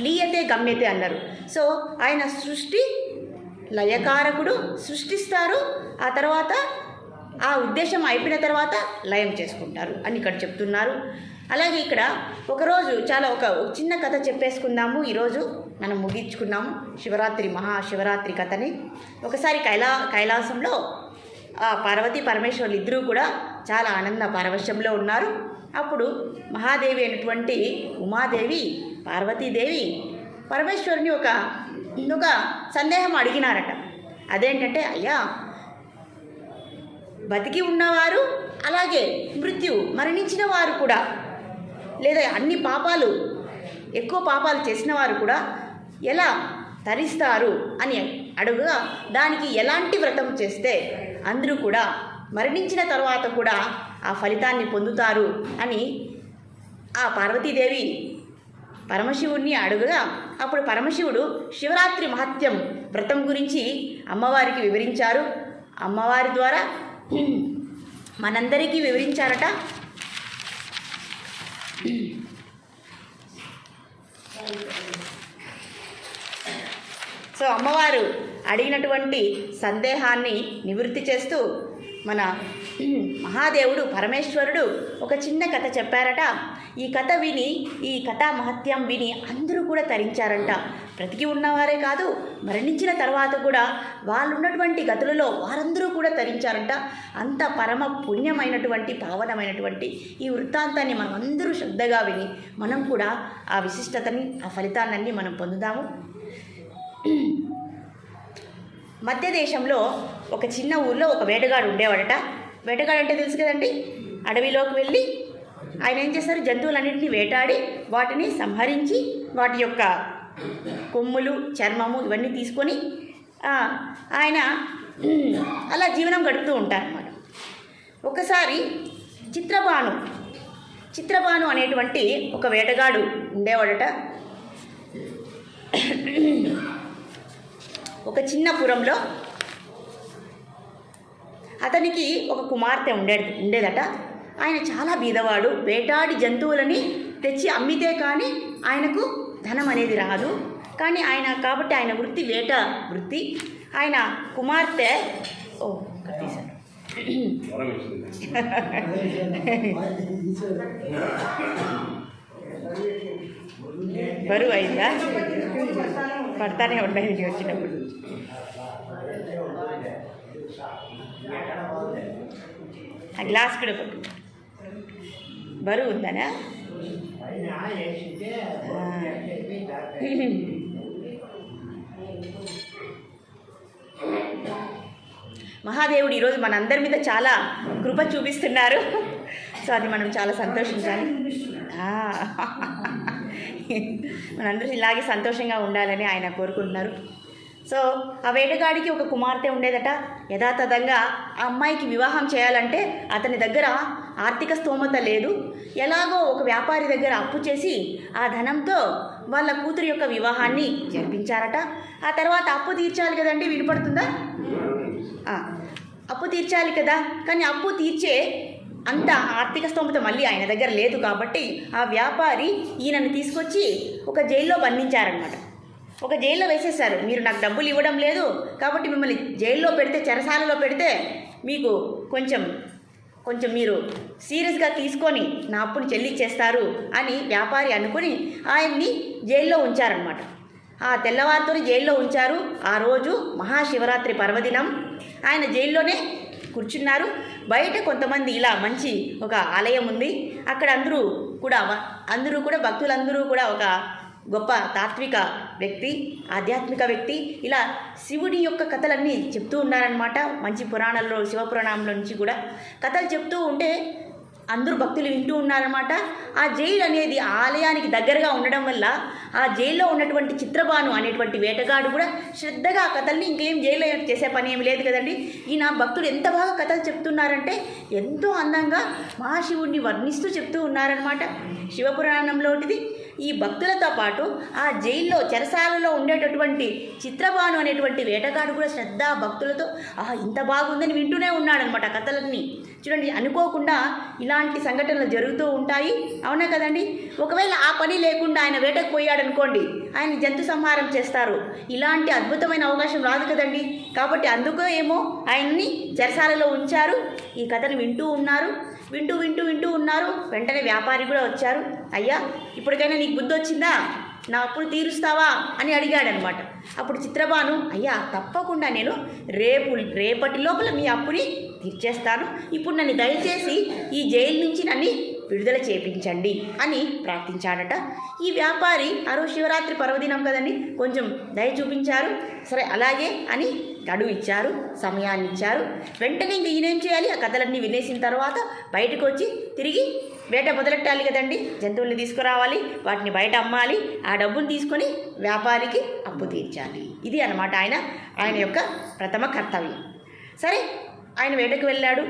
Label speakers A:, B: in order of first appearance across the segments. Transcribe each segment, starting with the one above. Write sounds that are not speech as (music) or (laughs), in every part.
A: లీయతే గమ్యతే అన్నారు. సో ఆయన సృష్టి లయకారకుడు సృష్టిస్తారు. ఆ తర్వాత ఆ ఉద్దేశం అయిపోయిన తర్వాత లయం చేసుకుంటారు అని ఇక్కడ చెప్తున్నారు. అలాగే ఇక్కడ ఒకరోజు చాలా ఒక చిన్న కథ చెప్పేసుకుందాము. ఈరోజు మనం ముగించుకున్నాము. శివరాత్రి మహాశివరాత్రి కథని. ఒకసారి కైలా కైలాసంలో ఆ పార్వతి పరమేశ్వరులు ఇద్దరూ కూడా చాలా ఆనంద పారవశ్యంలో ఉన్నారు. అప్పుడు మహాదేవి అయినటువంటి ఉమాదేవి పార్వతీదేవి పరమేశ్వరుని ఒక ఒక సందేహం అడిగినారట. అదేంటంటే అయ్యా బతికి ఉన్నవారు అలాగే మృత్యు మరణించిన వారు కూడా లేదా అన్ని పాపాలు ఎక్కువ పాపాలు చేసిన వారు కూడా ఎలా తరిస్తారు అని అడుగుగా దానికి ఎలాంటి వ్రతం చేస్తే అందరూ కూడా మరణించిన తర్వాత కూడా ఆ ఫలితాన్ని పొందుతారు అని ఆ పార్వతీదేవి పరమశివుణ్ణి అడుగుగా అప్పుడు పరమశివుడు శివరాత్రి మహత్యం వ్రతం గురించి అమ్మవారికి వివరించారు. అమ్మవారి ద్వారా మనందరికీ వివరించారట. సో అమ్మవారు అడిగినటువంటి సందేహాన్ని నివృత్తి చేస్తూ మన మహాదేవుడు పరమేశ్వరుడు ఒక చిన్న కథ చెప్పారట. ఈ కథ విని ఈ కథా మహత్యం విని అందరూ కూడా తరించారంట. బ్రతికి ఉన్నవారే కాదు మరణించిన తర్వాత కూడా వాళ్ళు ఉన్నటువంటి గతులలో వారందరూ కూడా తరించారంట. అంత పరమ పుణ్యమైనటువంటి పావనమైనటువంటి ఈ వృత్తాంతాన్ని మనం అందరూ శ్రద్ధగా విని మనం కూడా ఆ విశిష్టతని ఆ ఫలితాన్ని మనం పొందుదాము. మధ్య దేశంలో ఒక చిన్న ఊర్లో ఒక వేటగాడు ఉండేవాడట. వేటగాడు అంటే తెలుసు కదండి? అడవిలోకి వెళ్ళి ఆయన ఏం చేస్తారు? జంతువులన్నింటినీ వేటాడి వాటిని సంహరించి వాటి యొక్క కొమ్ములు చర్మము ఇవన్నీ తీసుకొని ఆయన అలా జీవనం గడుపుతూ ఉంటారన్నమాట. ఒకసారి చిత్రబాను చిత్రబాను అనేటువంటి ఒక వేటగాడు ఉండేవాడట. ఒక చిన్న పురంలో అతనికి ఒక కుమార్తె ఉండేది ఉండేదట. ఆయన చాలా బీదవాడు వేటాడి జంతువులని తెచ్చి అమ్మితే కానీ ఆయనకు ధనం అనేది రాదు. కానీ ఆయన కాబట్టి ఆయన వృత్తి వేట వృత్తి. ఆయన కుమార్తె ఓ తీశాను (laughs) బరువు అయిందా పడతానే ఉన్నాయి ఇది వచ్చినప్పుడు. ఆ గ్లాస్ కూడా కొట్టు. బరువు ఉందనా? మహాదేవుడు ఈరోజు మనందరి మీద చాలా కృప చూపిస్తున్నారు. సో అది మనం చాలా సంతోషించాలి. మనందరూ ఇలాగే సంతోషంగా ఉండాలని ఆయన కోరుకుంటున్నారు. సో ఆ వేటగాడికి ఒక కుమార్తె ఉండేదట. యథాతథంగా ఆ అమ్మాయికి వివాహం చేయాలంటే అతని దగ్గర ఆర్థిక స్తోమత లేదు. ఎలాగో ఒక వ్యాపారి దగ్గర అప్పు చేసి ఆ ధనంతో వాళ్ళ కూతురు యొక్క వివాహాన్ని జరిపించారట. ఆ తర్వాత అప్పు తీర్చాలి కదండి వినపడుతుందా? అప్పు తీర్చాలి కదా. కానీ అప్పు తీర్చే అంత ఆర్థిక స్తోమత మళ్ళీ ఆయన దగ్గర లేదు కాబట్టి ఆ వ్యాపారి ఈయనను తీసుకొచ్చి ఒక జైల్లో బంధించారనమాట ఒక జైల్లో వేసేశారు. మీరు నాకు డబ్బులు ఇవ్వడం లేదు కాబట్టి మిమ్మల్ని జైల్లో పెడితే చెరసాలలో పెడితే మీకు కొంచెం కొంచెం మీరు సీరియస్గా తీసుకొని నా అప్పుని చెల్లించేస్తారు అని వ్యాపారి అనుకుని ఆయన్ని జైల్లో ఉంచారనమాట ఆ తెల్లవారితో జైల్లో ఉంచారు. ఆ రోజు మహాశివరాత్రి పర్వదినం. ఆయన జైల్లోనే కూర్చున్నారు. బయట కొంతమంది ఇలా మంచి ఒక ఆలయం ఉంది. అక్కడ అందరూ కూడా అందరూ కూడా భక్తులందరూ కూడా ఒక గొప్ప తాత్విక వ్యక్తి ఆధ్యాత్మిక వ్యక్తి. ఇలా శివుడి యొక్క కథలన్నీ చెప్తూ ఉన్నారనమాట మంచి పురాణాల్లో శివపురాణంలో నుంచి కూడా కథలు చెప్తూ ఉంటే అందరూ భక్తులు వింటూ ఉన్నారన్నమాట. ఆ జైలు అనేది ఆలయానికి దగ్గరగా ఉండడం వల్ల ఆ జైల్లో ఉన్నటువంటి చిత్రబాను అనేటువంటి వేటగాడు కూడా శ్రద్ధగా ఆ కథల్ని ఇంకేం జైల్లో చేసే పని ఏమి లేదు కదండి. ఈయన భక్తులు ఎంత బాగా కథలు చెప్తున్నారంటే ఎంతో అందంగా మహాశివుడిని వర్ణిస్తూ చెప్తూ ఉన్నారనమాట శివపురాణంలోటిది ఈ భక్తులతో పాటు ఆ జైల్లో చెరసాలలో ఉండేటటువంటి చిత్రబాను అనేటువంటి వేటగాడు కూడా శ్రద్ధ భక్తులతో ఆహా ఇంత బాగుందని వింటూనే ఉన్నాడనమాట కథలన్నీ. చూడండి అనుకోకుండా ఇలాంటి సంఘటనలు జరుగుతూ ఉంటాయి. అవునా కదండి? ఒకవేళ ఆ పని లేకుండా ఆయన వేటకు పోయాడు అనుకోండి ఆయన జంతు సంహారం చేస్తారు. ఇలాంటి అద్భుతమైన అవకాశం రాదు కదండి. కాబట్టి అందుకో ఏమో ఆయన్ని చెరసాలలో ఉంచారు. ఈ కథను వింటూ ఉన్నారు. వింటూ వింటూ వింటూ ఉన్నారు. వెంటనే వ్యాపారి కూడా వచ్చారు. అయ్యా ఇప్పటికైనా నీకు బుద్ధి వచ్చిందా? నా అప్పుడు తీరుస్తావా? అని అడిగాడనమాట. అప్పుడు చిత్రబాను అయ్యా తప్పకుండా నేను రేపు రేపటి లోపల మీ అప్పుని తీర్చేస్తాను. ఇప్పుడు నన్ను దయచేసి ఈ జైలు నుంచి నన్ను విడుదల చేపించండి అని ప్రార్థించాడట. ఈ వ్యాపారి ఆ రోజు శివరాత్రి పర్వదినం కదండి కొంచెం దయ చూపించారు. సరే అలాగే అని గడువు ఇచ్చారు సమయాన్ని ఇచ్చారు. వెంటనే ఇంక ఈయనేం చేయాలి? ఆ కథలన్నీ వినేసిన తర్వాత బయటకు వచ్చి తిరిగి వేట మొదలెట్టాలి కదండి. జంతువుల్ని తీసుకురావాలి వాటిని బయట అమ్మాలి ఆ డబ్బును తీసుకొని వ్యాపారికి అప్పు తీర్చాలి. ఇది అన్నమాట ఆయన ఆయన యొక్క ప్రథమ కర్తవ్యం. సరే ఆయన వేటకు వెళ్ళాడు.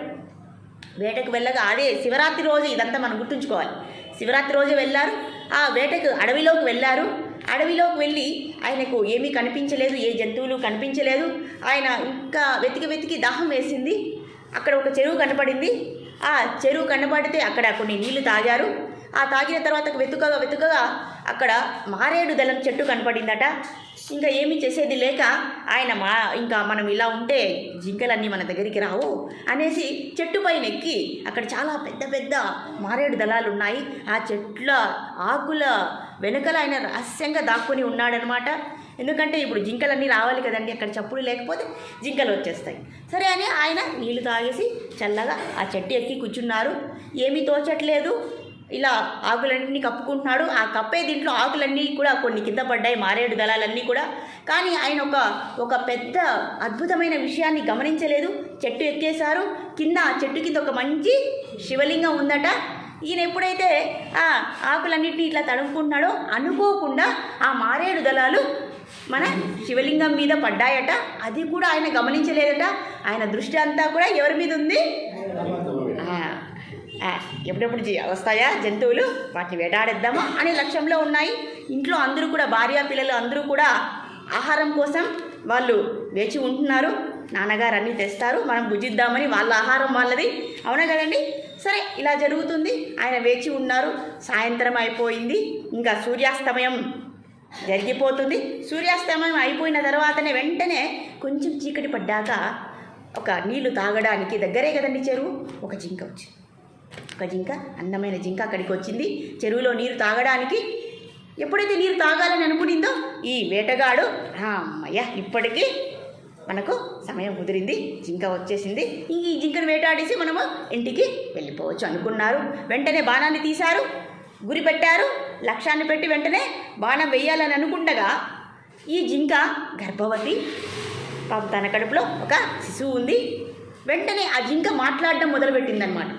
A: వేటకు వెళ్ళగా అదే శివరాత్రి రోజు ఇదంతా మనం గుర్తుంచుకోవాలి. శివరాత్రి రోజు వెళ్ళారు. ఆ వేటకు అడవిలోకి వెళ్ళారు. అడవిలోకి వెళ్ళి ఆయనకు ఏమీ కనిపించలేదు ఏ జంతువులు కనిపించలేదు. ఆయన ఇంకా వెతికి వెతికి దాహం వేసింది. అక్కడ ఒక చెరువు కనపడింది. ఆ చెరువు కనపడితే అక్కడ కొన్ని నీళ్ళు తాగారు. ఆ తాగిన తర్వాత వెతుకగా వెతుకగా అక్కడ మారేడు దళం చెట్టు కనపడిందట. ఇంకా ఏమీ చేసేది లేక ఆయన మా ఇంకా మనం ఇలా ఉంటే జింకలన్నీ మన దగ్గరికి రావు అనేసి చెట్టు పైన ఎక్కి అక్కడ చాలా పెద్ద పెద్ద మారేడు దళాలు ఉన్నాయి. ఆ చెట్ల ఆకుల వెనుకల ఆయన రహస్యంగా దాక్కుని ఉన్నాడనమాట. ఎందుకంటే ఇప్పుడు జింకలన్నీ రావాలి కదండి అక్కడ చప్పుడు లేకపోతే జింకలు వచ్చేస్తాయి. సరే అని ఆయన నీళ్ళు తాగేసి చల్లగా ఆ చెట్టు ఎక్కి కూర్చున్నారు. ఏమీ తోచట్లేదు. ఇలా ఆకులన్నింటినీ కప్పుకుంటున్నాడు. ఆ కప్పే దీంట్లో ఆకులన్నీ కూడా కొన్ని కింద పడ్డాయి మారేడు దళాలన్నీ కూడా. కానీ ఆయన ఒక ఒక పెద్ద అద్భుతమైన విషయాన్ని గమనించలేదు. చెట్టు ఎక్కేశారు. కింద ఆ చెట్టు కింద ఒక మంచి శివలింగం ఉందట. ఈయన ఎప్పుడైతే ఆ ఆకులన్నింటినీ ఇట్లా తడుముకుంటున్నాడో అనుకోకుండా ఆ మారేడు దళాలు మన శివలింగం మీద పడ్డాయట. అది కూడా ఆయన గమనించలేదట. ఆయన దృష్టి అంతా కూడా ఎవరి మీద ఉంది? ఎప్పుడెప్పుడు వస్తాయా? జంతువులు? వాటిని వేటాడేద్దామా అనే లక్ష్యంలో ఉన్నాయి. ఇంట్లో అందరూ కూడా భార్య పిల్లలు అందరూ కూడా ఆహారం కోసం వాళ్ళు వేచి ఉంటున్నారు. నాన్నగారు అన్నీ తెస్తారు. మనం భుజిద్దామని వాళ్ళ ఆహారం వాళ్ళది. అవునా కదండి? సరే ఇలా జరుగుతుంది. ఆయన వేచి ఉన్నారు. సాయంత్రం అయిపోయింది. ఇంకా సూర్యాస్తమయం జరిగిపోతుంది. సూర్యాస్తమయం అయిపోయిన తర్వాతనే వెంటనే కొంచెం చీకటి పడ్డాక ఒక నీళ్ళు తాగడానికి దగ్గరే కదండి చెరువు. ఒక జింక వచ్చింది. ఒక జింక అందమైన జింక అక్కడికి వచ్చింది. చెరువులో నీరు తాగడానికి ఎప్పుడైతే నీరు తాగాలని అనుకునిందో ఈ వేటగాడు "ఆ, అమ్మయ్య ఇప్పటికీ మనకు సమయం కుదిరింది జింక వచ్చేసింది. ఇంక ఈ జింకను వేటాడేసి మనము ఇంటికి వెళ్ళిపోవచ్చు అనుకున్నారు. వెంటనే బాణాన్ని తీశారు గురి పెట్టారు. లక్ష్యాన్ని పెట్టి వెంటనే బాణం వేయాలని అనుకుండగా ఈ జింక గర్భవతి పాపం తన కడుపులో ఒక శిశువు ఉంది. వెంటనే ఆ జింక మాట్లాడడం మొదలుపెట్టిందనమాట.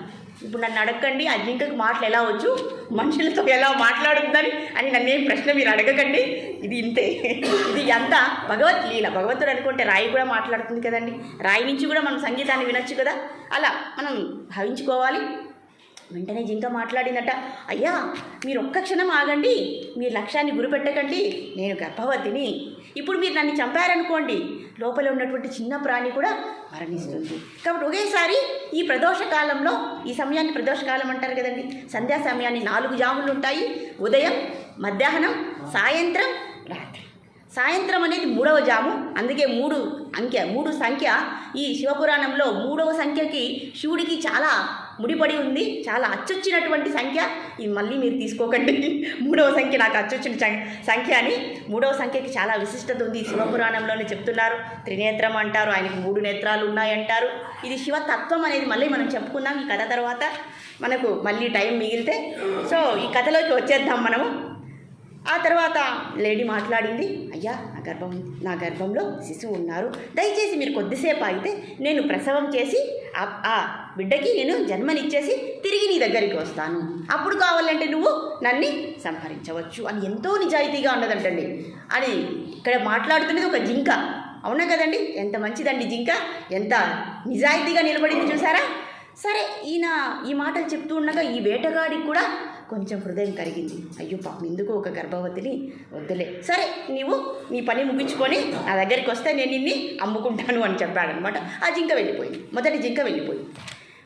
A: ఇప్పుడు నన్ను అడగండి ఆ జింకకు మాటలు ఎలా వచ్చు మనుషులతో ఎలా మాట్లాడుతుందని అని నన్నేం ప్రశ్న మీరు అడగకండి. ఇది ఇంతే. ఇది అంతా భగవత్ లీల. భగవంతుడు అనుకుంటే రాయి కూడా మాట్లాడుతుంది కదండి. రాయి నుంచి కూడా మనం సంగీతాన్ని వినొచ్చు కదా. అలా మనం భావించుకోవాలి. వెంటనే జింక మాట్లాడిందట అయ్యా మీరు ఒక్క క్షణం ఆగండి. మీ లక్ష్యాన్ని గురిపెట్టకండి. నేను గర్భవతిని. ఇప్పుడు మీరు నన్ను చంపారనుకోండి. లోపల ఉన్నటువంటి చిన్న ప్రాణి కూడా మరణిస్తుంది. కాబట్టి ఒకేసారి ఈ ప్రదోష కాలంలో ఈ సమయాన్ని ప్రదోష కాలం అంటారు కదండి. సంధ్యా సమయాన్ని నాలుగు జాములు ఉంటాయి. ఉదయం మధ్యాహ్నం సాయంత్రం రాత్రి. సాయంత్రం అనేది మూడవ జాము. అందుకే మూడు అంకె మూడు సంఖ్య ఈ శివపురాణంలో మూడవ సంఖ్యకి శివుడికి చాలా ముడిపడి ఉంది. చాలా అచ్చొచ్చినటువంటి సంఖ్య. ఇది మళ్ళీ మీరు తీసుకోకండి. (laughs) మూడవ సంఖ్య నాకు అచ్చొచ్చిన సం- సంఖ్య అని. మూడవ సంఖ్యకి చాలా విశిష్టత ఉంది. శివపురాణంలోనే చెప్తున్నారు. త్రినేత్రం అంటారు. ఆయనకి మూడు నేత్రాలు ఉన్నాయంటారు. ఇది శివతత్వం అనేది మళ్ళీ మనం చెప్పుకుందాం ఈ కథ తర్వాత. మనకు మళ్ళీ టైం మిగిలితే. సో ఈ కథలోకి వచ్చేద్దాం మనము. ఆ తర్వాత లేడీ మాట్లాడింది అయ్యా నా గర్భం నా గర్భంలో శిశువు ఉన్నారు. దయచేసి మీరు కొద్దిసేపు ఆగితే నేను ప్రసవం చేసి ఆ- బిడ్డకి నేను జన్మనిచ్చేసి తిరిగి నీ దగ్గరికి వస్తాను. అప్పుడు కావాలంటే నువ్వు నన్ను సంహరించవచ్చు అని ఎంతో నిజాయితీగా ఉన్నదంటండి అని ఇక్కడ మాట్లాడుతున్నది ఒక జింక. అవునా కదండి? ఎంత మంచిదండి జింక? ఎంత నిజాయితీగా నిలబడింది చూసారా? సరే ఈయన ఈ మాటలు చెప్తూ ఉండగా ఈ వేటగాడికి కూడా కొంచెం హృదయం కరిగింది. అయ్యో పాపం ఎందుకు ఒక గర్భవతిని వద్దులే. సరే నీవు నీ పని ముగించుకొని నా దగ్గరికి వస్తే నేను నిన్ని అమ్ముకుంటాను అని చెప్పాడనమాట. ఆ జింక వెళ్ళిపోయింది. మొదటి జింక వెళ్ళిపోయింది.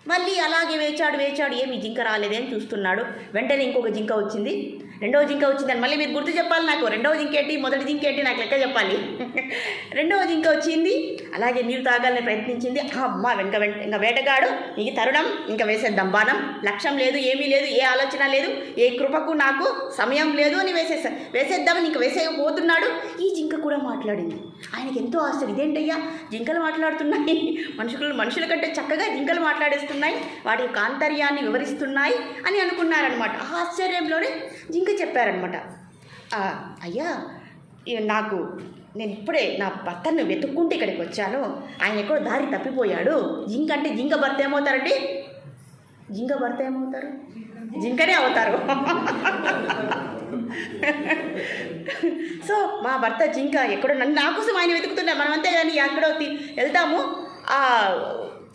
A: మళ్ళీ అలాగే వేచాడు వేచాడు ఏమి జింక రాలేదే అని చూస్తున్నాడు. వెంటనే ఇంకొక జింక వచ్చింది. రెండవ జింక వచ్చిందని మళ్ళీ మీరు గుర్తు చెప్పాలి నాకు. రెండవ జింక ఏంటి మొదటి జింక ఏంటి? నాకు లెక్క చెప్పాలి. (laughs) రెండవ జింక వచ్చింది. అలాగే నీరు తాగాలని ప్రయత్నించింది. అమ్మ వెంక వెంట ఇంకా వేటగాడు ఇంక తరుణం ఇంకా వేసేద్దాం బాణం. లక్ష్యం లేదు ఏమీ లేదు ఏ ఆలోచన లేదు ఏ కృపకు నాకు సమయం లేదు అని వేసేసా వేసేద్దామని ఇంక వేసేయకపోతున్నాడు ఈ జింక కూడా మాట్లాడింది. ఆయనకి ఎంతో ఆశ్చర్యం. ఇదేంటయ్యా? జింకలు మాట్లాడుతున్నాయి. మనుషులు మనుషుల కంటే చక్కగా జింకలు మాట్లాడేస్తున్నాయి. వాటి యొక్క ఆంతర్యాన్ని వివరిస్తున్నాయి అని అనుకున్నారనమాట ఆ ఆశ్చర్యంలోనే జింక చెప్పారనమాట అయ్యా నాకు నేను ఇప్పుడే నా భర్తను వెతుక్కుంటే ఇక్కడికి వచ్చాను. ఆయన ఎక్కడో దారి తప్పిపోయాడు. జింక అంటే జింక భర్త ఏమవుతారండి? జింక భర్త ఏమవుతారు? జింకనే అవుతారు. సో మా భర్త జింక ఎక్కడో నన్ను నా కోసం ఆయన వెతుకుతున్నా మనం అంతే కానీ ఎక్కడో వెళ్తాము.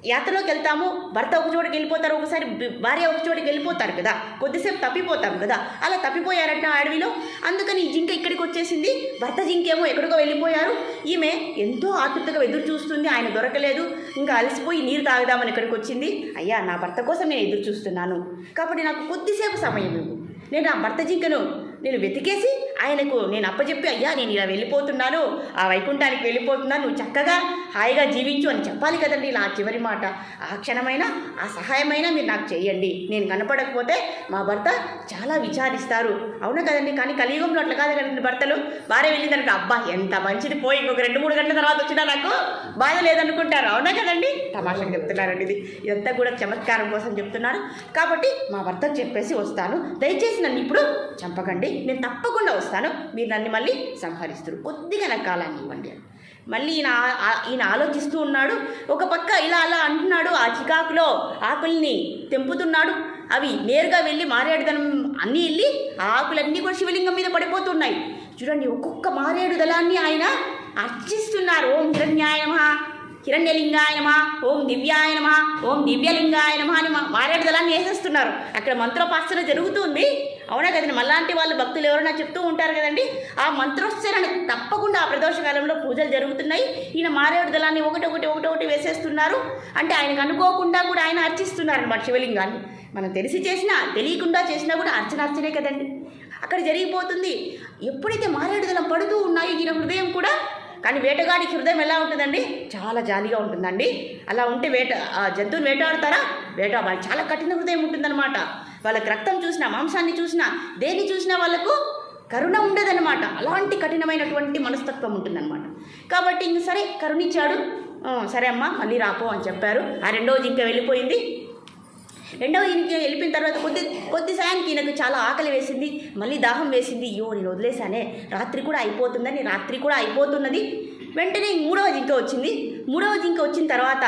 A: యాత్రలోకి వెళ్తాము భర్త ఒక చోటుకి వెళ్ళిపోతారు ఒకసారి భార్య ఒక చోటుకి వెళ్ళిపోతారు కదా కొద్దిసేపు తప్పిపోతాం కదా అలా తప్పిపోయారంట అడవిలో. అందుకని ఈ జింక ఇక్కడికి వచ్చేసింది భర్త జింకేమో ఎక్కడికో వెళ్ళిపోయారు. ఈమె ఎంతో ఆతృతగా ఎదురు చూస్తుంది ఆయన దొరకలేదు ఇంకా అలసిపోయి నీరు తాగుదామని ఇక్కడికి వచ్చింది. అయ్యా నా భర్త కోసం నేను ఎదురు చూస్తున్నాను కాబట్టి నాకు కొద్దిసేపు సమయం ఇవ్వు. నేను ఆ భర్త జింకను నేను వెతికేసి ఆయనకు నేను అప్పచెప్పి అయ్యా నేను ఇలా వెళ్ళిపోతున్నాను ఆ వైకుంఠానికి వెళ్ళిపోతున్నాను నువ్వు చక్కగా హాయిగా జీవించు అని చెప్పాలి కదండి నా చివరి మాట. ఆ క్షణమైనా ఆ సహాయమైనా మీరు నాకు చేయండి. నేను కనపడకపోతే మా భర్త చాలా విచారిస్తారు. అవునా కదండి? కానీ కలియుగంలో అట్లా కాదు కదండి భర్తలు. భార్య వెళ్ళిందంటే అబ్బా ఎంత మంచిది పోయి ఇంకొక రెండు మూడు గంటల తర్వాత వచ్చినా నాకు? బాధ లేదనుకుంటారు. అవునా కదండి? తమాషా చెప్తున్నారండి ఇది. ఇదంతా కూడా చమత్కారం కోసం చెప్తున్నారు. కాబట్టి మా భర్తకు చెప్పేసి వస్తాను. దయచేసి నన్ను ఇప్పుడు చంపకండి. నేను తప్పకుండా వస్తాను. మీరు నన్ను మళ్ళీ సంహరిస్తారు. కొద్దిగా నాకు కాలాన్ని ఇవ్వండి అని. మళ్ళీ ఈయన ఈయన ఆలోచిస్తూ ఉన్నాడు. ఒక పక్క ఇలా అలా అంటున్నాడు. ఆ చికాకులో ఆకుల్ని తెంపుతున్నాడు. అవి నేరుగా వెళ్ళి మారేడుదనం అన్నీ వెళ్ళి ఆ ఆకులన్నీ కూడా శివలింగం మీద పడిపోతున్నాయి. చూడండి ఒక్కొక్క మారేడు దళాన్ని ఆయన అర్చిస్తున్నారు. ఓం హిరణ్యాయనమా హిరణ్యలింగాయనమా ఓం దివ్యాయనమా ఓం దివ్యలింగాయనమా అని మారేడు దళాన్ని వేసేస్తున్నారు. అక్కడ మంత్రోపాసన జరుగుతుంది అవునా కదండి? మళ్ళాంటి వాళ్ళు భక్తులు ఎవరైనా చెప్తూ ఉంటారు కదండి ఆ మంత్రోచ్చరణ తప్పకుండా ఆ ప్రదోషకాలంలో పూజలు జరుగుతున్నాయి. ఈయన మారేడు దళాన్ని ఒకటి ఒకటి ఒకటి ఒకటి వేసేస్తున్నారు. అంటే ఆయనకు అనుకోకుండా కూడా ఆయన అర్చిస్తున్నారనమాట శివలింగాన్ని. మనం తెలిసి చేసినా తెలియకుండా చేసినా కూడా అర్చన అర్చనే కదండి. అక్కడ జరిగిపోతుంది. ఎప్పుడైతే మారేడు దళం పడుతూ ఉన్నాయో ఈయన హృదయం కూడా కానీ వేటగాడికి హృదయం ఎలా ఉంటుందండి? చాలా జాలిగా ఉంటుందండి. అలా ఉంటే వేట ఆ జంతువులు వేటాడతారా? వేట చాలా కఠిన హృదయం ఉంటుందన్నమాట. వాళ్ళకి రక్తం చూసినా మాంసాన్ని చూసినా దేన్ని చూసినా వాళ్ళకు కరుణ ఉండదనమాట అలాంటి కఠినమైనటువంటి మనస్తత్వం ఉంటుందన్నమాట. కాబట్టి ఇంక సరే కరుణిచ్చాడు సరే అమ్మా మళ్ళీ రాపో అని చెప్పారు. ఆ రెండవ జింక వెళ్ళిపోయింది. రెండవ ఈయనకి వెళ్ళిపోయిన తర్వాత కొద్ది కొద్ది సాయానికి ఈయనకు చాలా ఆకలి వేసింది. మళ్ళీ దాహం వేసింది. అయ్యో నేను వదిలేశానే. రాత్రి కూడా అయిపోతుందని రాత్రి కూడా అయిపోతున్నది. వెంటనే మూడవ జింక వచ్చింది. మూడవ జింక వచ్చిన తర్వాత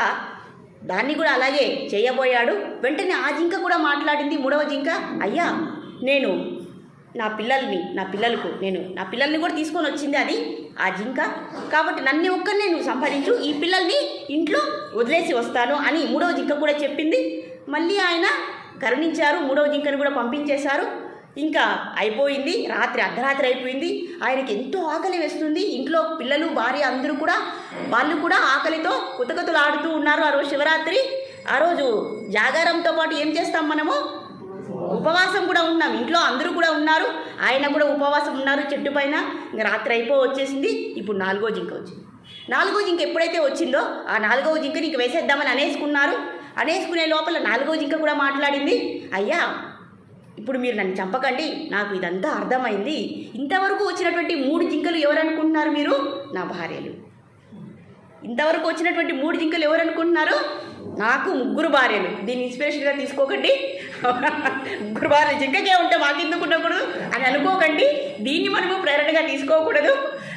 A: దాన్ని కూడా అలాగే చేయబోయాడు. వెంటనే ఆ జింక కూడా మాట్లాడింది మూడవ జింక. అయ్యా నేను నా పిల్లల్ని నా పిల్లలకు నేను నా పిల్లల్ని కూడా తీసుకొని వచ్చింది అది ఆ జింక. కాబట్టి నన్ను ఒక్కరినే నువ్వు సంపాదించు ఈ పిల్లల్ని ఇంట్లో వదిలేసి వస్తాను అని మూడవ జింక కూడా చెప్పింది. మళ్ళీ ఆయన కరుణించారు మూడవ జింకను కూడా పంపించేశారు. ఇంకా అయిపోయింది. రాత్రి అర్ధరాత్రి అయిపోయింది. ఆయనకి ఎంతో ఆకలి వేస్తుంది. ఇంట్లో పిల్లలు భార్య అందరూ కూడా వాళ్ళు కూడా ఆకలితో కుతకతులు ఆడుతూ ఉన్నారు ఆ రోజు శివరాత్రి. ఆ రోజు జాగారంతో పాటు ఏం చేస్తాం మనము? ఉపవాసం కూడా ఉన్నాం. ఇంట్లో అందరూ కూడా ఉన్నారు. ఆయన కూడా ఉపవాసం ఉన్నారు చెట్టు పైన. ఇంకా రాత్రి అయిపో వచ్చేసింది. ఇప్పుడు నాలుగో జింక వచ్చింది. నాలుగో జింక ఎప్పుడైతే వచ్చిందో ఆ నాలుగో జింకని ఇంక వేసేద్దామని అనేసుకున్నారు. అనేసుకునే లోపల నాలుగో జింక కూడా మాట్లాడింది. అయ్యా ఇప్పుడు మీరు నన్ను చంపకండి. నాకు ఇదంతా అర్థమైంది. ఇంతవరకు వచ్చినటువంటి మూడు జింకలు ఎవరనుకుంటున్నారు మీరు? నా భార్యలు. ఇంతవరకు వచ్చినటువంటి మూడు జింకలు ఎవరనుకుంటున్నారు? నాకు ముగ్గురు భార్యలు. దీన్ని ఇన్స్పిరేషన్గా తీసుకోకండి. ముగ్గురు భార్యలు జింకకే ఉంటే మాకెందుకు ఉండకూడదు అని అనుకోకండి. దీన్ని మనము ప్రేరణగా తీసుకోకూడదు.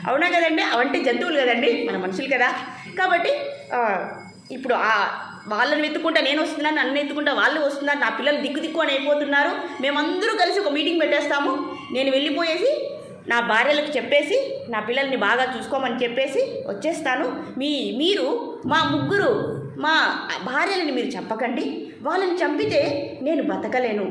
A: అవునా కదండి? అవంటే జంతువులు కదండి? మన మనుషులు కదా. కాబట్టి ఇప్పుడు ఆ వాళ్ళని వెతుక్కుంటా నేను వస్తున్నాను నన్ను ఎత్తుకుంటా వాళ్ళు వస్తున్నారు నా పిల్లలు దిక్కు దిక్కు అని అయిపోతున్నారు. మేమందరూ కలిసి ఒక మీటింగ్ పెట్టేస్తాము. నేను వెళ్ళిపోయేసి నా భార్యలకు చెప్పేసి నా పిల్లల్ని బాగా చూసుకోమని చెప్పేసి వచ్చేస్తాను. మీ మీరు మా ముగ్గురు మా భార్యలని మీరు చంపకండి. వాళ్ళని చంపితే నేను బతకలేను.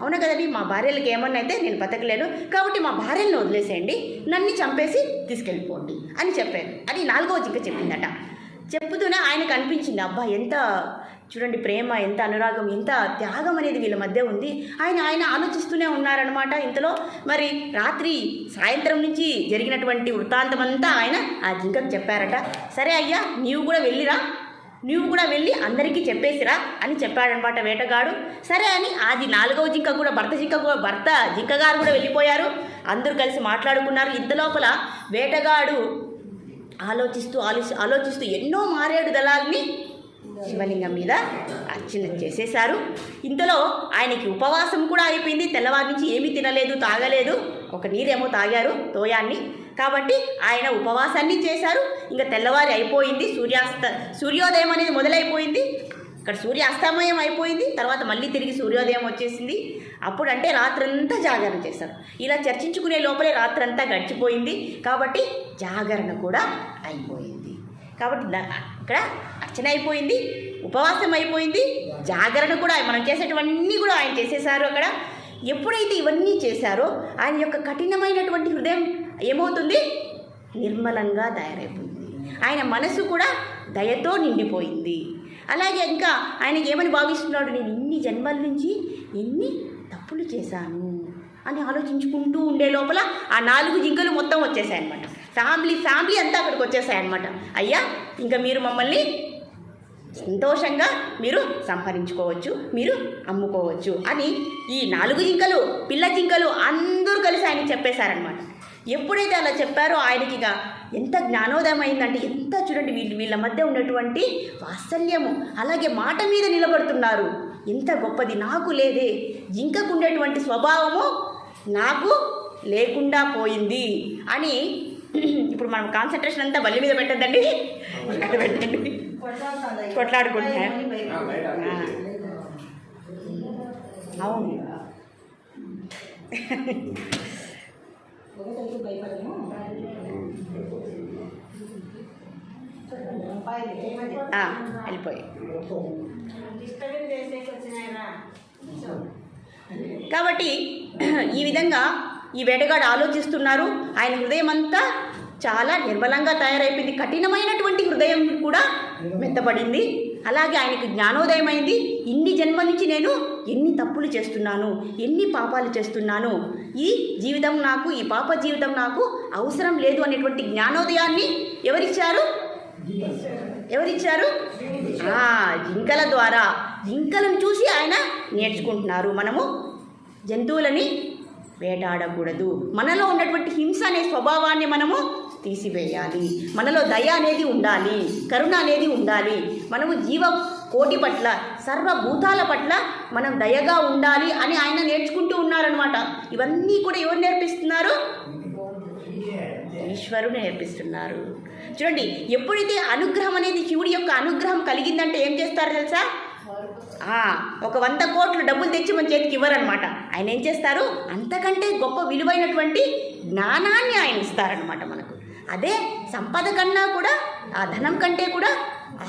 A: అవునా కదండి? మా భార్యలకు ఏమన్నా అయితే నేను బతకలేను. కాబట్టి మా భార్యలను వదిలేసేయండి. నన్ను చంపేసి తీసుకెళ్ళిపోండి అని చెప్పారు. అది నాలుగవ జింక చెప్పిందట. చెప్పుతూనే ఆయనకు అనిపించింది అబ్బా ఎంత చూడండి ప్రేమ ఎంత అనురాగం ఎంత త్యాగం అనేది వీళ్ళ మధ్య ఉంది. ఆయన ఆయన ఆలోచిస్తూనే ఉన్నారనమాట ఇంతలో మరి రాత్రి సాయంత్రం నుంచి జరిగినటువంటి వృత్తాంతం అంతా ఆయన ఆ జింకకు చెప్పారట. సరే అయ్యా నీవు కూడా వెళ్ళిరా. నువ్వు కూడా వెళ్ళి అందరికీ చెప్పేసిరా అని చెప్పాడనమాట వేటగాడు. సరే అని అది నాలుగవ జింక కూడా భర్త జింక కూడా భర్త జింకగారు కూడా వెళ్ళిపోయారు. అందరూ కలిసి మాట్లాడుకున్నారు. ఇంత లోపల వేటగాడు ఆలోచిస్తూ ఆలోచి ఆలోచిస్తూ ఎన్నో మారేడు దళాల్ని శివలింగం మీద అర్చన చేసేశారు. ఇంతలో ఆయనకి ఉపవాసం కూడా అయిపోయింది. తెల్లవారి నుంచి ఏమీ తినలేదు తాగలేదు. ఒక నీరేమో తాగారు తోయాన్ని. కాబట్టి ఆయన ఉపవాసాన్ని చేశారు. ఇంకా తెల్లవారి అయిపోయింది. సూర్యాస్త సూర్యోదయం అనేది మొదలైపోయింది. ఇక్కడ సూర్యాస్తమయం అయిపోయింది తర్వాత మళ్ళీ తిరిగి సూర్యోదయం వచ్చేసింది. అప్పుడు అంటే రాత్రంతా జాగరణ చేశారు ఇలా చర్చించుకునే లోపలే రాత్రంతా గడిచిపోయింది. కాబట్టి జాగరణ కూడా అయిపోయింది. కాబట్టి ఇక్కడ అర్చన అయిపోయింది ఉపవాసం అయిపోయింది జాగరణ కూడా మనం చేసేటివన్నీ కూడా ఆయన చేసేసారు అక్కడ. ఎప్పుడైతే ఇవన్నీ చేశారో ఆయన యొక్క కఠినమైనటువంటి హృదయం ఏమవుతుంది? నిర్మలంగా తయారైపోయింది. ఆయన మనసు కూడా దయతో నిండిపోయింది. అలాగే ఇంకా ఆయనకి ఏమని భావిస్తున్నాడు? నేను ఇన్ని జన్మల నుంచి ఎన్ని తప్పులు చేశాను అని ఆలోచించుకుంటూ ఉండే లోపల ఆ నాలుగు జింకలు మొత్తం వచ్చేసాయన్నమాట. ఫ్యామిలీ ఫ్యామిలీ అంతా అక్కడికి వచ్చేసాయన్నమాట. అయ్యా ఇంకా మీరు మమ్మల్ని సంతోషంగా మీరు సంహరించుకోవచ్చు మీరు అమ్ముకోవచ్చు అని ఈ నాలుగు జింకలు పిల్ల జింకలు అందరూ కలిసి ఆయనకి చెప్పేశారనమాట ఎప్పుడైతే అలా చెప్పారో ఆయనకి ఇక ఎంత జ్ఞానోదయం అయిందంటే ఎంత చూడండి వీళ్ళు వీళ్ళ మధ్య ఉన్నటువంటి వాత్సల్యము. అలాగే మాట మీద నిలబడుతున్నారు. ఎంత గొప్పది. నాకు లేదే. ఇంకకుండేటువంటి స్వభావము నాకు లేకుండా పోయింది అని (clears throat) ఇప్పుడు మనం కాన్సన్ట్రేషన్ అంతా బల్లి మీద పెట్టద్దండి. ఇక్కడ పెట్టండి. కొట్లాడుకుంటున్నాయి? అవును. అవును ఆ, వెళ్ళిపోయి. కాబట్టి ఈ విధంగా ఈ వేటగాడు ఆలోచిస్తున్నారు. ఆయన హృదయం అంతా చాలా నిర్మలంగా తయారైపోయింది. కఠినమైనటువంటి హృదయం కూడా మెత్తబడింది అలాగే ఆయనకు జ్ఞానోదయం అయింది ఇన్ని జన్మ నుంచి నేను ఎన్ని తప్పులు చేస్తున్నాను ఎన్ని పాపాలు చేస్తున్నాను ఈ జీవితం నాకు ఈ పాప జీవితం నాకు అవసరం లేదు అనేటువంటి జ్ఞానోదయాన్ని ఎవరిచ్చారు? ఎవరిచ్చారు? జింకల ద్వారా. జింకలను చూసి ఆయన నేర్చుకుంటున్నారు. మనము జంతువులని వేటాడకూడదు. మనలో ఉన్నటువంటి హింస అనే స్వభావాన్ని మనము తీసివేయాలి. మనలో దయ అనేది ఉండాలి. కరుణ అనేది ఉండాలి. మనము జీవ కోటి పట్ల సర్వభూతాల పట్ల మనం దయగా ఉండాలి అని ఆయన నేర్చుకుంటూ ఉన్నారనమాట ఇవన్నీ కూడా ఎవరు నేర్పిస్తున్నారు? ఈశ్వరుడు నేర్పిస్తున్నారు. చూడండి ఎప్పుడైతే అనుగ్రహం అనేది శివుడి యొక్క అనుగ్రహం కలిగిందంటే ఏం చేస్తారు తెలుసా? ఒక వంద కోట్లు డబ్బులు తెచ్చి మన చేతికి ఇవ్వరనమాట ఆయన ఏం చేస్తారు? అంతకంటే గొప్ప విలువైనటువంటి జ్ఞానాన్ని ఆయన ఇస్తారనమాట మనకు. అదే సంపద కన్నా కూడా ఆ ధనం కంటే కూడా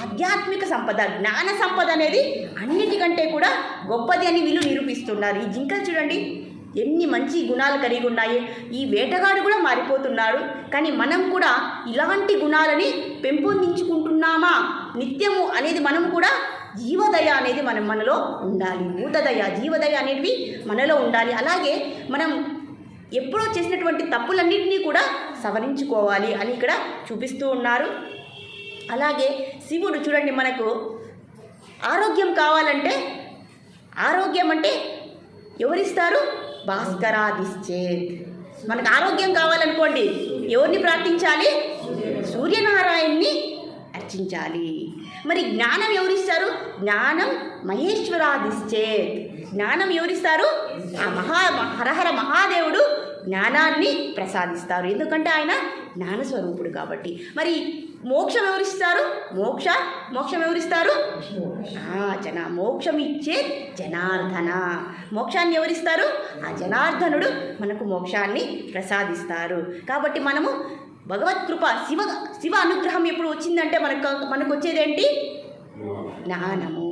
A: ఆధ్యాత్మిక సంపద జ్ఞాన సంపద అనేది అన్నిటికంటే కూడా గొప్పది అని వీళ్ళు నిరూపిస్తున్నారు. ఈ జింకలు చూడండి ఎన్ని మంచి గుణాలు కలిగి ఉన్నాయి. ఈ వేటగాడు కూడా మారిపోతున్నాడు. కానీ మనం కూడా ఇలాంటి గుణాలని పెంపొందించుకుంటున్నామా? నిత్యము అనేది మనం కూడా జీవదయ అనేది మనం మనలో ఉండాలి. భూతదయ జీవదయ అనేటివి మనలో ఉండాలి. అలాగే మనం ఎప్పుడో చేసినటువంటి తప్పులన్నింటినీ కూడా సవరించుకోవాలి అని ఇక్కడ చూపిస్తూ ఉన్నారు. అలాగే శివుడు చూడండి మనకు ఆరోగ్యం కావాలంటే ఆరోగ్యం అంటే ఎవరిస్తారు? భాస్కరాదిశ్చేత్ మనకు ఆరోగ్యం కావాలనుకోండి ఎవరిని ప్రార్థించాలి? సూర్యనారాయణ్ణి అర్చించాలి. మరి జ్ఞానం ఎవరిస్తారు? జ్ఞానం మహేశ్వరాదిశ్చేత్ జ్ఞానం ఎవరిస్తారు? ఆ మహా హరహర మహాదేవుడు జ్ఞానాన్ని ప్రసాదిస్తారు. ఎందుకంటే ఆయన జ్ఞానస్వరూపుడు కాబట్టి. మరి మోక్షం ఎవరిస్తారు? మోక్ష మోక్షం ఎవరిస్తారు? జన మోక్షం ఇచ్చే జనార్దన. మోక్షాన్ని ఎవరిస్తారు? ఆ జనార్దనుడు మనకు మోక్షాన్ని ప్రసాదిస్తారు. కాబట్టి మనము భగవత్ కృప శివ శివ అనుగ్రహం ఎప్పుడు వచ్చిందంటే మనకు మనకు వచ్చేదేంటి? జ్ఞానము.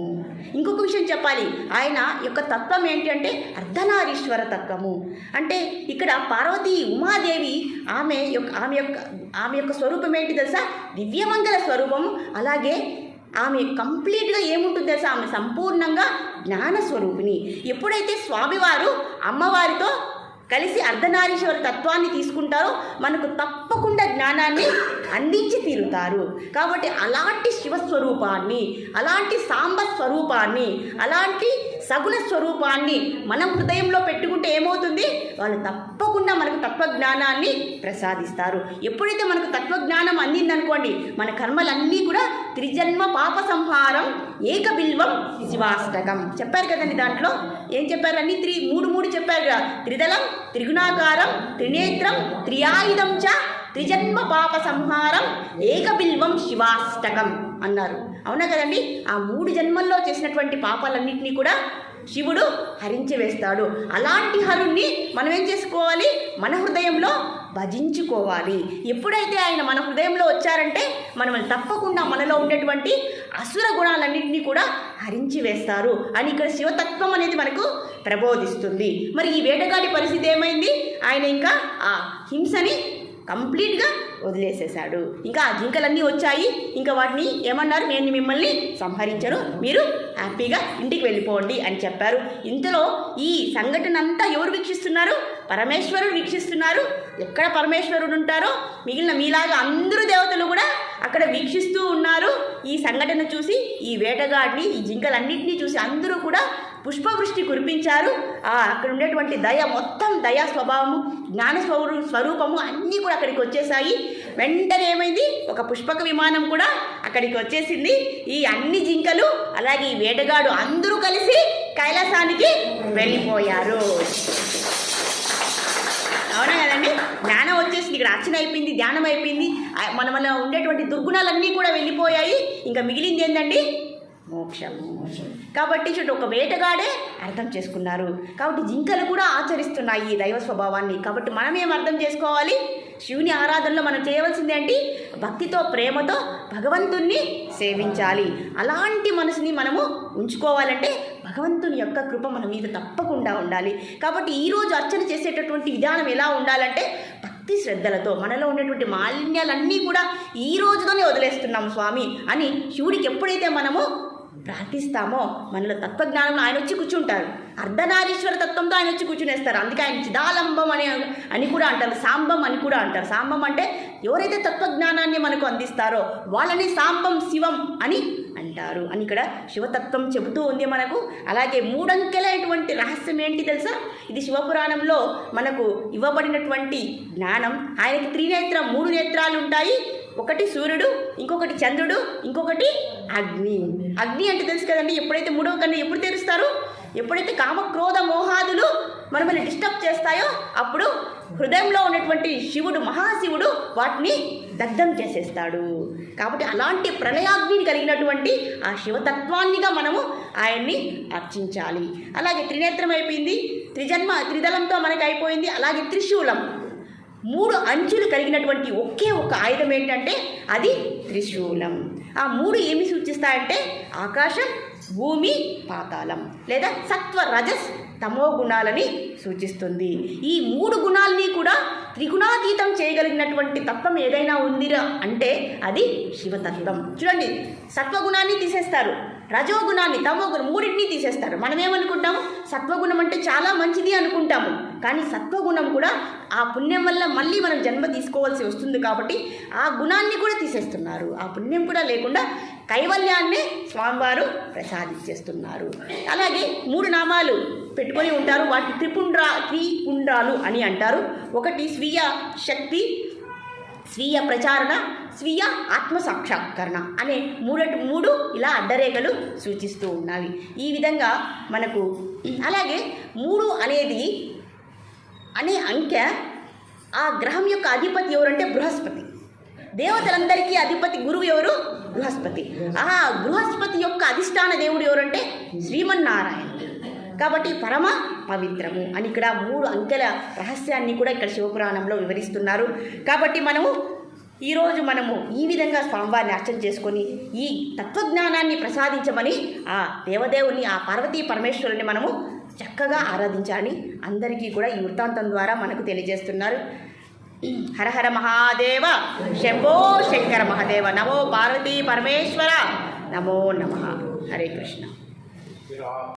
A: ఇంకొక విషయం చెప్పాలి. ఆయన యొక్క తత్వం ఏంటి అంటే అర్ధనారీశ్వర తత్వము. అంటే ఇక్కడ పార్వతీ ఉమాదేవి ఆమె యొక్క ఆమె యొక్క ఆమె యొక్క స్వరూపం ఏంటి తెలుసా? దివ్యమంగళ స్వరూపము. అలాగే ఆమె కంప్లీట్గా ఏముంటుంది తెలుసా? ఆమె సంపూర్ణంగా జ్ఞాన స్వరూపిణి. ఎప్పుడైతే స్వామివారు అమ్మవారితో కలిసి అర్ధనారీశ్వర తత్వాన్ని తీసుకుంటారో మనకు తప్పకుండా జ్ఞానాన్ని అందించి తీరుతారు. కాబట్టి అలాంటి శివస్వరూపాన్ని అలాంటి సాంబ స్వరూపాన్ని అలాంటి సగుణ స్వరూపాన్ని మనం హృదయంలో పెట్టుకుంటే ఏమవుతుంది? వాళ్ళు తప్పకుండా మనకు తత్వజ్ఞానాన్ని ప్రసాదిస్తారు. ఎప్పుడైతే మనకు తత్వజ్ఞానం అందిందనుకోండి మన కర్మలన్నీ కూడా త్రిజన్మ పాప సంహారం ఏకబిల్వం శివాష్టకం. చెప్పారు కదండి దాంట్లో? ఏం చెప్పారు అన్ని? త్రి మూడు మూడు చెప్పారు కదా. త్రిదళం త్రిగుణాకారం త్రినేత్రం త్రియాయుధం చ త్రిజన్మ పాప సంహారం ఏకబిల్వం శివాష్టకం అన్నారు. అవునా కదండి? ఆ మూడు జన్మల్లో చేసినటువంటి పాపాలన్నింటినీ కూడా శివుడు హరించి వేస్తాడు. అలాంటి హరుణ్ణి మనం ఏం చేసుకోవాలి? మన హృదయంలో భజించుకోవాలి. ఎప్పుడైతే ఆయన మన హృదయంలో వచ్చారంటే మనల్ని తప్పకుండా మనలో ఉండేటువంటి అసుర గుణాలన్నింటినీ కూడా హరించి వేస్తారు అని ఇక్కడ శివతత్వం అనేది మనకు ప్రబోధిస్తుంది. మరి ఈ వేటగాడి పరిస్థితి ఏమైంది? ఆయన ఇంకా ఆ హింసని కంప్లీట్గా వదిలేసేశాడు. ఇంకా ఆ జింకలన్నీ వచ్చాయి. ఇంకా వాటిని ఏమన్నారు? నేను మిమ్మల్ని సంహరించను. మీరు హ్యాపీగా ఇంటికి వెళ్ళిపోండి అని చెప్పారు. ఇంతలో ఈ సంఘటన అంతా ఎవరు వీక్షిస్తున్నారు? పరమేశ్వరుడు వీక్షిస్తున్నారు. ఎక్కడ పరమేశ్వరుడు ఉంటారో? మిగిలిన మీలాగా అందరూ దేవతలు కూడా అక్కడ వీక్షిస్తూ ఉన్నారు. ఈ సంఘటన చూసి ఈ వేటగాడిని ఈ జింకలన్నింటినీ చూసి అందరూ కూడా పుష్పవృష్టి కురిపించారు. ఆ అక్కడ ఉండేటువంటి దయ మొత్తం దయా స్వభావము జ్ఞాన స్వరూ స్వరూపము అన్నీ కూడా అక్కడికి వచ్చేసాయి. వెంటనే ఏమైంది? ఒక పుష్పక విమానం కూడా అక్కడికి వచ్చేసింది. ఈ అన్ని జింకలు అలాగే ఈ వేటగాడు అందరూ కలిసి కైలాసానికి వెళ్ళిపోయారు. అవునా కదండి? జ్ఞానం వచ్చేసింది. ఇక్కడ అర్చన అయిపోయింది ధ్యానం అయిపోయింది. మన మన ఉండేటువంటి దుర్గుణాలన్నీ కూడా వెళ్ళిపోయాయి. ఇంకా మిగిలింది ఏంటండి మోక్షము కాబట్టి చూడు ఒక వేటగాడే అర్థం చేసుకున్నారు. కాబట్టి జింకలు కూడా ఆచరిస్తున్నాయి ఈ దైవ స్వభావాన్ని. కాబట్టి మనం ఏం అర్థం చేసుకోవాలి? శివుని ఆరాధనలో మనం చేయవలసింది ఏంటి? భక్తితో ప్రేమతో భగవంతుణ్ణి సేవించాలి. అలాంటి మనసుని మనము ఉంచుకోవాలంటే భగవంతుని యొక్క కృప మన మీద తప్పకుండా ఉండాలి. కాబట్టి ఈరోజు అర్చన చేసేటటువంటి విధానం ఎలా ఉండాలంటే భక్తి శ్రద్ధలతో మనలో ఉన్నటువంటి మాలిన్యాలన్నీ కూడా ఈ రోజుతోనే వదిలేస్తున్నాం స్వామి అని శివుడికి ఎప్పుడైతే మనము ప్రార్థిస్తామో మనలో తత్వజ్ఞానంలో ఆయన వచ్చి కూర్చుంటారు. అర్ధనారీశ్వర తత్వంతో ఆయన వచ్చి కూర్చునేస్తారు. అందుకే ఆయన చిదాలంబం అని అని కూడా అంటారు. సాంబం అని కూడా అంటారు. సాంబం అంటే ఎవరైతే తత్వజ్ఞానాన్ని మనకు అందిస్తారో వాళ్ళని సాంబం శివం అని అంటారు. అని ఇక్కడ శివతత్వం చెబుతూ ఉంది మనకు. అలాగే మూడంకెలైనటువంటి రహస్యం ఏంటి తెలుసా? ఇది శివపురాణంలో మనకు ఇవ్వబడినటువంటి జ్ఞానం. ఆయనకి త్రినేత్ర మూడు నేత్రాలు ఉంటాయి. ఒకటి సూర్యుడు ఇంకొకటి చంద్రుడు ఇంకొకటి అగ్ని. అగ్ని అంటే తెలుసు కదండి. ఎప్పుడైతే మూడవ కన్నా ఎప్పుడు తెరుస్తారు? ఎప్పుడైతే కామ క్రోధ మోహాదులు మనల్ని డిస్టర్బ్ చేస్తాయో అప్పుడు హృదయంలో ఉన్నటువంటి శివుడు మహాశివుడు వాటిని దగ్ధం చేసేస్తాడు. కాబట్టి అలాంటి ప్రళయాగ్నిని కలిగినటువంటి ఆ శివతత్వాన్నిగా మనము ఆయన్ని అర్చించాలి. అలాగే త్రినేత్రం అయిపోయింది త్రిజన్మ త్రిదళంతో మనకి అయిపోయింది అలాగే త్రిశూలం. మూడు అంచులు కలిగినటువంటి ఒకే ఒక ఆయుధం ఏంటంటే అది త్రిశూలం. ఆ మూడు ఏమి సూచిస్తాయంటే ఆకాశం భూమి పాతాళం లేదా సత్వ రజస్ తమో గుణాలని సూచిస్తుంది. ఈ మూడు గుణాలని కూడా త్రిగుణాతీతం చేయగలిగినటువంటి తత్వం ఏదైనా ఉందిరా అంటే అది శివతత్వం. చూడండి సత్వగుణాన్ని తీసేస్తారు రజోగుణాన్ని తమోగుణం మూడింటిని తీసేస్తారు. మనం ఏమనుకుంటాము సత్వగుణం అంటే చాలా మంచిది అనుకుంటాము. కానీ సత్వగుణం కూడా ఆ పుణ్యం వల్ల మళ్ళీ మనం జన్మ తీసుకోవాల్సి వస్తుంది కాబట్టి ఆ గుణాన్ని కూడా తీసేస్తున్నారు. ఆ పుణ్యం కూడా లేకుండా కైవల్యాన్ని స్వామివారు ప్రసాదించేస్తున్నారు. అలాగే మూడు నామాలు పెట్టుకొని ఉంటారు. వాటి త్రిపుండ్రా త్రిపుండ్రాలు అని అంటారు. ఒకటి స్వీయ శక్తి స్వీయ ప్రచారణ స్వీయ ఆత్మ సాక్షాత్కరణ అనే మూడటి మూడు ఇలా అడ్డరేఖలు సూచిస్తూ ఉన్నవి. ఈ విధంగా మనకు అలాగే మూడు అనేది అనే అంకె ఆ గ్రహం యొక్క అధిపతి ఎవరంటే బృహస్పతి. దేవతలందరికీ అధిపతి గురువు ఎవరు? బృహస్పతి. ఆ బృహస్పతి యొక్క అధిష్టాన దేవుడు ఎవరంటే శ్రీమన్నారాయణ. కాబట్టి పరమ పవిత్రము అని ఇక్కడ మూడు అంకెల రహస్యాన్ని కూడా ఇక్కడ శివపురాణంలో వివరిస్తున్నారు. కాబట్టి మనము ఈరోజు మనము ఈ విధంగా స్వామివారిని అర్చన చేసుకొని ఈ తత్వజ్ఞానాన్ని ప్రసాదించమని ఆ దేవదేవుని ఆ పార్వతీ పరమేశ్వరుని మనము చక్కగా ఆరాధించాలని అందరికీ కూడా ఈ వృత్తాంతం ద్వారా మనకు తెలియజేస్తున్నారు. హరహర మహాదేవ శంభో శంకర మహాదేవ నమో పార్వతీ పరమేశ్వర నమో నమ. హరే కృష్ణ.